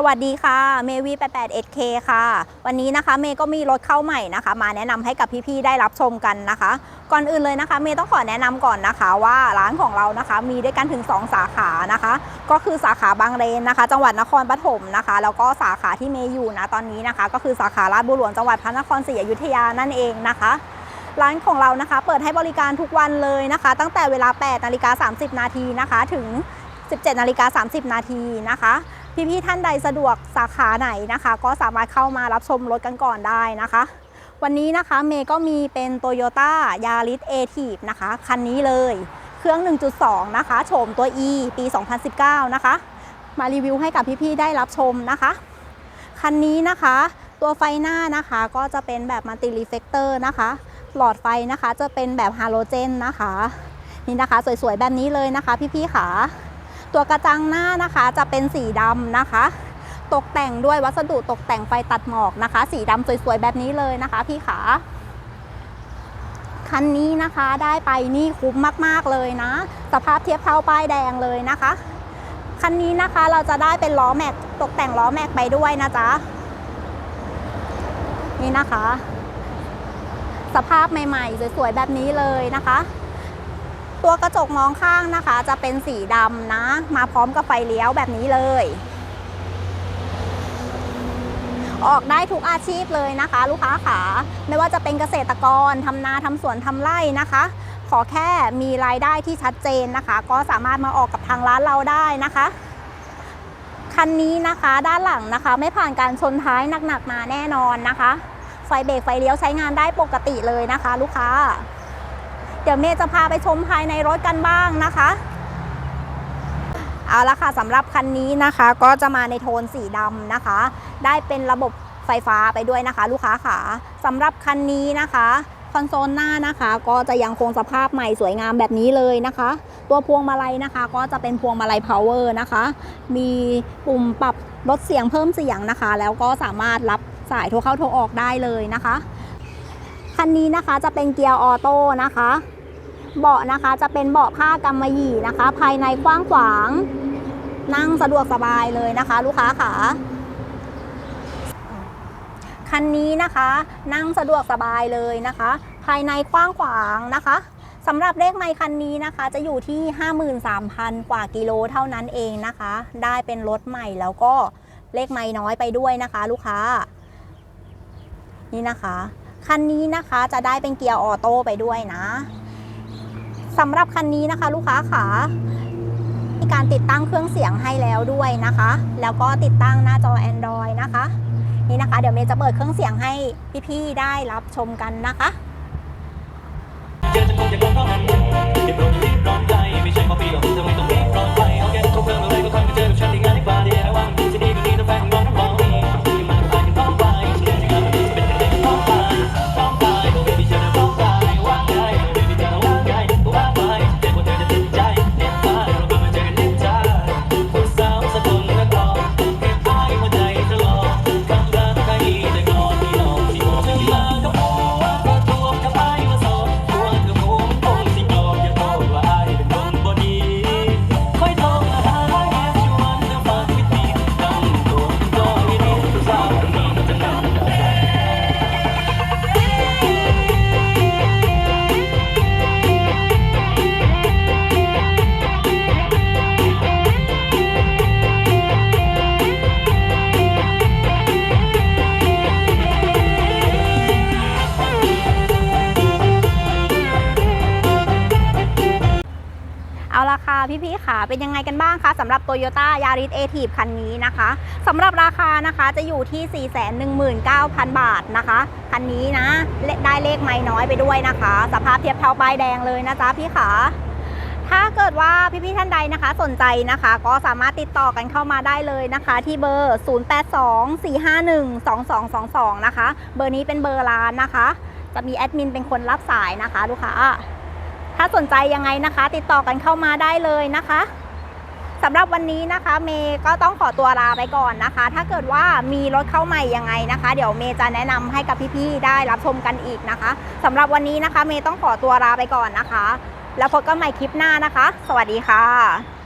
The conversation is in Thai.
สวัสดีค่ะ เมวี 88SK ค่ะ วันนี้นะคะเมย์ก็มีรถเข้าใหม่นะคะ มาแนะนำให้กับพี่ๆ ได้รับชมกันนะคะ ก่อนอื่นเลยนะคะ เมย์ต้องขอแนะนำก่อนนะคะ ว่าร้านของเรานะคะมีด้วยกันถึง 2 สาขานะคะ ก็คือสาขาบางเลนนะคะ จังหวัดนครปฐมนะคะ แล้วก็สาขาที่เมย์อยู่นะตอนนี้นะคะ ก็คือสาขาลาดบุรีจังหวัดพระนครศรีอยุธยานั่นเองนะคะร้านของเรานะคะ เปิดให้บริการทุกวันเลยนะคะ ตั้งแต่เวลา8นาฬิกา30 นาทีนะคะ ถึง 17นาฬิกา30 นาทีนะคะ พี่ๆท่านใดสะดวกสาขาไหนนะคะ ก็สามารถเข้ามารับชมรถกันก่อนได้นะคะ วันนี้นะคะเมย์ก็มีเป็น Toyota Yaris a t i v นะคะ คันนี้เลย เครื่อง 1.2 นะคะโฉมตัว E ปี 2019 นะคะ มารีวิวให้กับพี่ๆได้รับชมนะคะ คันนี้นะคะตัวไฟหน้านะคะก็จะเป็นแบบมัลติรีเฟกเตอร์นะคะ หลอดไฟนะคะจะเป็นแบบฮาโลเจนนะคะ นี่นะคะ สวยๆ แบบนี้เลยนะคะ พี่ๆค่ะ ตัวกระจังหน้านะคะจะเป็นสีดำนะคะ ตกแต่งด้วยวัสดุตกแต่งไฟตัดหมอกนะคะ สีดำสวยๆแบบนี้เลยนะคะ พี่ขาคันนี้นะคะได้ไปนี่คุ้มมากๆเลยนะ สภาพเทียบเท่าป้ายแดงเลยนะคะ คันนี้นะคะเราจะได้เป็นล้อแม็กตกแต่งล้อแม็กไปด้วยนะจ๊ะนี่นะคะ สภาพใหม่ๆสวยๆแบบนี้เลยนะคะ ตัวกระจกมองข้างนะคะ จะเป็นสีดำนะ มาพร้อมกับไฟเลี้ยวแบบนี้เลย ออกได้ทุกอาชีพเลยนะคะ ลูกค้าขาไม่ว่าจะเป็นเกษตรกรทำนาทำสวนทำไร่นะคะ ขอแค่มีรายได้ที่ชัดเจนนะคะ ก็สามารถมาออกกับทางร้านเราได้นะคะคันนี้นะคะด้านหลังนะคะ ไม่ผ่านการชนท้ายหนักๆมาแน่นอนนะคะ ไฟเบรกไฟเลี้ยวใช้งานได้ปกติเลยนะคะ ลูกค้า ดี๋ยวเมย์จะพาไปชมภายในรถกันบ้างนะคะเอาละค่ะสำหรับคันนี้นะคะก็จะมาในโทนสีดำนะคะ ได้เป็นระบบไฟฟ้าไปด้วยนะคะ ลูกค้าขาสำหรับคันนี้นะคะคอนโซลหน้านะคะ ก็จะยังคงสภาพใหม่สวยงามแบบนี้เลยนะคะ ตัวพวงมาลัยนะคะ ก็จะเป็นพวงมาลัย power นะคะ มีปุ่มปรับลดเสียงเพิ่มเสียงนะคะ แล้วก็สามารถรับสายโทรเข้าโทรออกได้เลยนะคะ คันนี้นะคะจะเป็นเกียร์ออโต้นะคะ เบาะนะคะจะเป็นเบาะผ้ากำมะหยี่นะคะ ภายในกว้างขวาง นั่งสะดวกสบายเลยนะคะ ลูกค้าขาคันนี้นะคะนั่งสะดวกสบายเลยนะคะ ภายในกว้างขวางนะคะสำหรับเลขไมคันนี้นะคะ จะอยู่ที่ 53,000 กว่ากิโลเท่านั้นเองนะคะ ได้เป็นรถใหม่แล้วก็เลขไมค์น้อยไปด้วยนะคะ ลูกค้า นี่นะคะ คันนี้นะคะจะได้เป็นเกียร์ออโต้ไปด้วยนะ สำหรับคันนี้นะคะ ลูกค้าขามีการติดตั้งเครื่องเสียงให้แล้วด้วยนะคะ แล้วก็ติดตั้งหน้าจอ Android นะคะ นี่นะคะ เดี๋ยวเมย์จะเปิดเครื่องเสียงให้พี่ๆได้รับชมกันนะคะเจอจะคงจะคงเพราะมันเก็บลงรีบร้อนใจไม่ใช่พอปีหรอก ละค่ะพี่ๆค่ะ เป็นยังไงกันบ้างคะสำหรับ Toyota Yaris a t i v คันนี้นะคะสำหรับราคานะคะจะอยู่ที่ 419,000 บาทนะคะ คันนี้นะได้เลขไม่น้อยไปด้วยนะคะ สภาพเทียบเท่าป้ายแดงเลยนะจ๊ะพี่ขาถ้าเกิดว่าพี่ๆท่านใดนะคะสนใจนะคะ ก็สามารถติดต่อกันเข้ามาได้เลยนะคะ ที่เบอร์ 0824512222 นะคะ เบอร์นี้เป็นเบอร์ร้านนะคะ จะมีแอดมินเป็นคนรับสายนะคะ ลูกค้า ถ้าสนใจยังไงนะคะ ติดต่อกันเข้ามาได้เลยนะคะสำหรับวันนี้นะคะเมย์ก็ต้องขอตัวลาไปก่อนนะคะ ถ้าเกิดว่ามีรถเข้าใหม่ยังไงนะคะ เดี๋ยวเมย์จะแนะนำให้กับพี่ๆได้รับชมกันอีกนะคะสำหรับวันนี้นะคะเมย์ต้องขอตัวลาไปก่อนนะคะ แล้วพบกันใหม่คลิปหน้านะคะ สวัสดีค่ะ